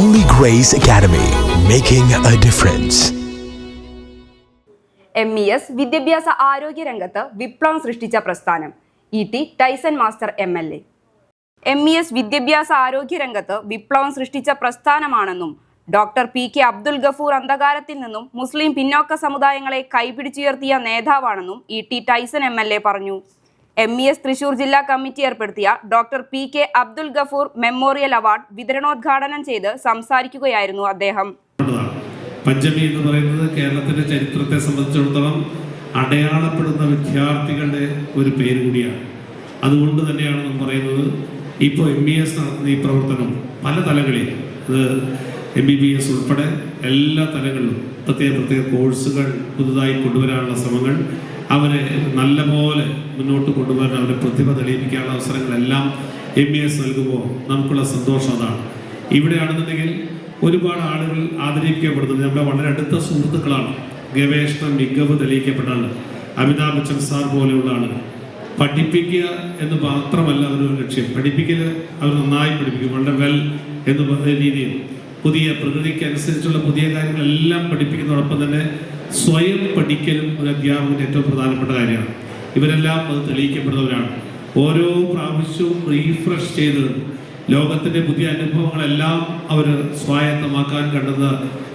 Holy Grace Academy, making a difference. M E S വിദ്യാഭ്യാസ ആരോഗ്യ രംഗത്ത് വിപ്ലവം സൃഷ്ടിച്ച പ്രസ്ഥാനം. E T Tyson master M L A M E S വിദ്യാഭ്യാസ ആരോഗ്യ രംഗത്ത് വിപ്ലവം സൃഷ്ടിച്ച പ്രസ്ഥാനമാണെന്നും doctor P K Abdul Gafoor അന്ധകാരത്തിൽ നിന്നും മുസ്ലിം പിന്നോക്ക സമുദായങ്ങളെ കൈപിടിച്ചുയർത്തിയ നേതാവാണെന്നും E T Tyson M L A പറഞ്ഞു. എം ഇ എസ് തൃശൂർ ജില്ലാ കമ്മിറ്റി ഏർപ്പെടുത്തിയ doctor P K Abdul Gafoor memorial award വിതരണോദ്ഘാടനം ചെയ്ത് സംസാരിക്കുകയായിരുന്നു അദ്ദേഹം. പഞ്ചമി എന്ന് പറയുന്നത് കേരളത്തിന്റെ ചരിത്രത്തെ സംബന്ധിച്ചിടത്തോളം അടയാളപ്പെടുന്ന വിദ്യാർത്ഥികളുടെ ഒരു പേര് കൂടിയാണ്. അതുകൊണ്ട് തന്നെയാണ് നമ്മൾ പറയുന്നത് ഇപ്പോൾ എം ബി എസ് നടത്തുന്ന ഈ പ്രവർത്തനം പല തലങ്ങളിൽ അത് എം ബി ബി എസ് ഉൾപ്പെടെ എല്ലാ തലങ്ങളിലും പ്രത്യേക പ്രത്യേക കോഴ്സുകൾ പുതുതായി കൊണ്ടുവരാനുള്ള ശ്രമങ്ങൾ അവരെ നല്ലപോലെ മുന്നോട്ട് കൊണ്ടുപോകാൻ അവരെ പ്രതിഭ തെളിയിപ്പിക്കാനുള്ള അവസരങ്ങളെല്ലാം എം ഇ എസ് നൽകുമ്പോൾ നമുക്കുള്ള സന്തോഷം അതാണ്. ഇവിടെയാണെന്നുണ്ടെങ്കിൽ ഒരുപാട് ആളുകൾ ആദരിക്കപ്പെടുന്നത് നമ്മുടെ വളരെ അടുത്ത സുഹൃത്തുക്കളാണ്. ഗവേഷണ മികവ് തെളിയിക്കപ്പെട്ടാണ് അമിതാഭ് ബച്ചൻ സാർ പോലെയുള്ള ആളുകൾ. പഠിപ്പിക്കുക എന്ന് മാത്രമല്ല അവരൊരു ലക്ഷ്യം. പഠിപ്പിക്കൽ അവർ നന്നായി പഠിപ്പിക്കും. വളരെ വെൽ എന്ന് പറഞ്ഞ രീതിയിൽ പുതിയ പ്രകൃതിക്ക് അനുസരിച്ചുള്ള പുതിയ കാര്യങ്ങളെല്ലാം പഠിപ്പിക്കുന്നതോടൊപ്പം തന്നെ സ്വയം പഠിക്കലും ഒരു അധ്യാപകന്റെ ഏറ്റവും പ്രധാനപ്പെട്ട കാര്യമാണ്. ഇവരെല്ലാം അത് തെളിയിക്കപ്പെടുന്നവരാണ്. ഓരോ പ്രാവശ്യവും റീഫ്രഷ് ചെയ്ത് ലോകത്തിന്റെ പുതിയ അനുഭവങ്ങളെല്ലാം അവർ സ്വായത്തമാക്കാൻ കണ്ടത്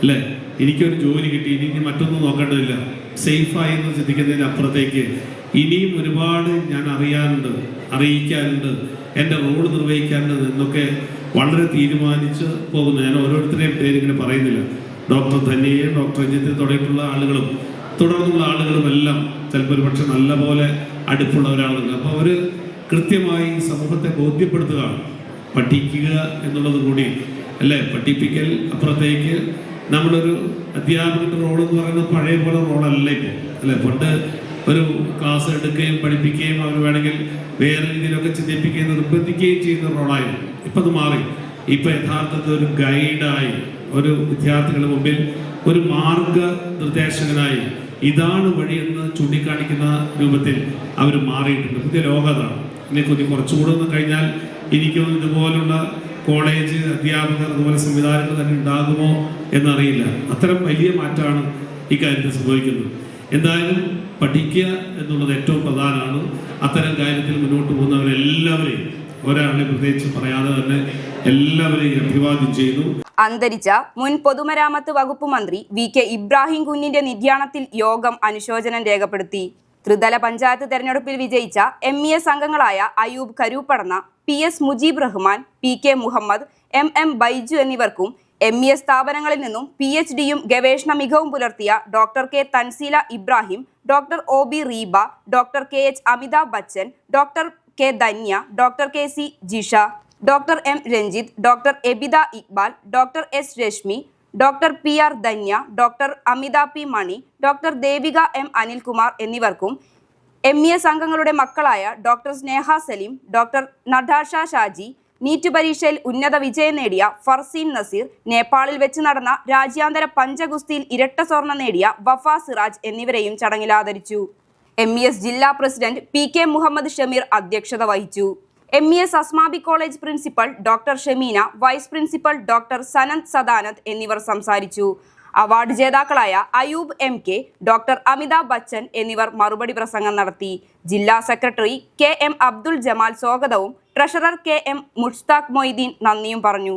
അല്ലേ? എനിക്കൊരു ജോലി കിട്ടി ഇനി ഇനി മറ്റൊന്നും നോക്കേണ്ടതില്ല. സേഫായി എന്ന് ചിന്തിക്കുന്നതിന് അപ്പുറത്തേക്ക് ഇനിയും ഒരുപാട് ഞാൻ അറിയാനുണ്ട് അറിയിക്കാനുണ്ട് എന്റെ റോൾ നിർവഹിക്കാനുണ്ട് എന്നൊക്കെ വളരെ തീരുമാനിച്ച് പോകുന്നു. ഞാൻ ഓരോരുത്തരെയും പേര് ഇങ്ങനെ പറയുന്നില്ല. ഡോക്ടർ ധന്യയെ ഡോക്ടർ രഞ്ജിത്ത് തുടങ്ങിയിട്ടുള്ള ആളുകളും തുടർന്നുള്ള ആളുകളും എല്ലാം ചിലപ്പോൾ ഒരു പക്ഷെ നല്ലപോലെ അടുപ്പുള്ളവരാണെന്ന് അപ്പോൾ അവർ കൃത്യമായി സമൂഹത്തെ ബോധ്യപ്പെടുത്തുക പഠിക്കുക എന്നുള്ളത് കൂടി അല്ലേ? പഠിപ്പിക്കൽ അപ്പുറത്തേക്ക് നമ്മളൊരു അധ്യാപകന്റെ റോൾ എന്ന് പറയുന്നത് പഴയ പോലെ റോളല്ല ഇപ്പോൾ അല്ലേ? പണ്ട് ഒരു ക്ലാസ് എടുക്കുകയും പഠിപ്പിക്കുകയും അവർ വേണമെങ്കിൽ വേറെ രീതിയിലൊക്കെ ചിന്തിപ്പിക്കുകയും നിർബന്ധിക്കുകയും ചെയ്യുന്ന റോളായിരുന്നു ഇപ്പം അത് മാറി. ഇപ്പം യഥാർത്ഥത്തിൽ ഒരു ഗൈഡായി ഒരു വിദ്യാർത്ഥികളുടെ മുമ്പിൽ ഒരു മാർഗ നിർദ്ദേശകനായി ഇതാണ് വഴിയെന്ന് ചൂണ്ടിക്കാണിക്കുന്ന രൂപത്തിൽ അവർ മാറിയിട്ടുണ്ട്. പുതിയ ലോകതാണ് ഇനി ഇതിനെക്കുറിച്ച് കുറച്ചുകൂടെ ഒന്ന് കഴിഞ്ഞാൽ എനിക്കും ഇതുപോലുള്ള കോളേജ് അധ്യാപകർ അതുപോലെ സംവിധാനങ്ങൾ തന്നെ ഉണ്ടാകുമോ എന്നറിയില്ല. അത്തരം വലിയ മാറ്റമാണ് ഇക്കാര്യത്തിൽ സംഭവിക്കുന്നത്. എന്തായാലും പഠിക്കുക എന്നുള്ളത് ഏറ്റവും പ്രധാനമാണ്. അത്തരം കാര്യത്തിൽ മുന്നോട്ട് പോകുന്നവരെല്ലാവരെയും ഒരാളെ പ്രത്യേകിച്ച് പറയാതെ തന്നെ എല്ലാവരെയും ചെയ്യുന്നു. അന്തരിച്ച മുൻ പൊതുമരാമത്ത് വകുപ്പ് മന്ത്രി വി കെ ഇബ്രാഹിം കുഞ്ഞിന്റെ നിര്യാണത്തിൽ യോഗം അനുശോചനം രേഖപ്പെടുത്തി. ത്രിതല പഞ്ചായത്ത് തെരഞ്ഞെടുപ്പിൽ വിജയിച്ച എം ഇ എസ് അംഗങ്ങളായ Ayoob Karoopadanna P S Mujeeb Rahman P K Muhammad M M Baiju എന്നിവർക്കും എം ഇ എസ് സ്ഥാപനങ്ങളിൽ നിന്നും പി എച്ച് ഡിയും ഗവേഷണ മികവും പുലർത്തിയ doctor K. Thanseela Ibrahim doctor O. B. Reeba doctor K. H. Amitabh Bachchan doctor K. Dhanya doctor K. C. Jisha. Doctor M Ranjith doctor Abitha Iqbal doctor S Reshmi doctor P R Dhanya doctor Amitha P Mani doctor Devika M Anilkumar എന്നിവർക്കും M E S അംഗങ്ങളുടെ മക്കളായ doctor Sneha Saleem doctor Natasha Shaji NEET പരീക്ഷയിൽ ഉന്നത വിജയം നേടിയ ഫർസീൻ നസീർ നേപ്പാളിൽ വെച്ച് നടന്ന രാജ്യാന്തര പഞ്ചഗുസ്തിയിൽ ഇരട്ട സ്വർണം നേടിയ വഫ സിറാജ് എന്നിവരെയും ചടങ്ങിൽ ആദരിച്ചു. എം ജില്ലാ president P K Muhammad Shameer അധ്യക്ഷത വഹിച്ചു. M E S Asmabi college principal doctor Shemeena vice principal doctor Sananth Sadanand എന്നിവർ സംസാരിച്ചു. അവാർഡ് ജേതാക്കളായ Ayoob M K doctor Amitabh Bachchan എന്നിവർ മറുപടി പ്രസംഗം നടത്തി. ജില്ലാ secretary K M Abdul Jamal സ്വാഗതവും treasurer K M Mushtaq Moideen നന്ദിയും പറഞ്ഞു.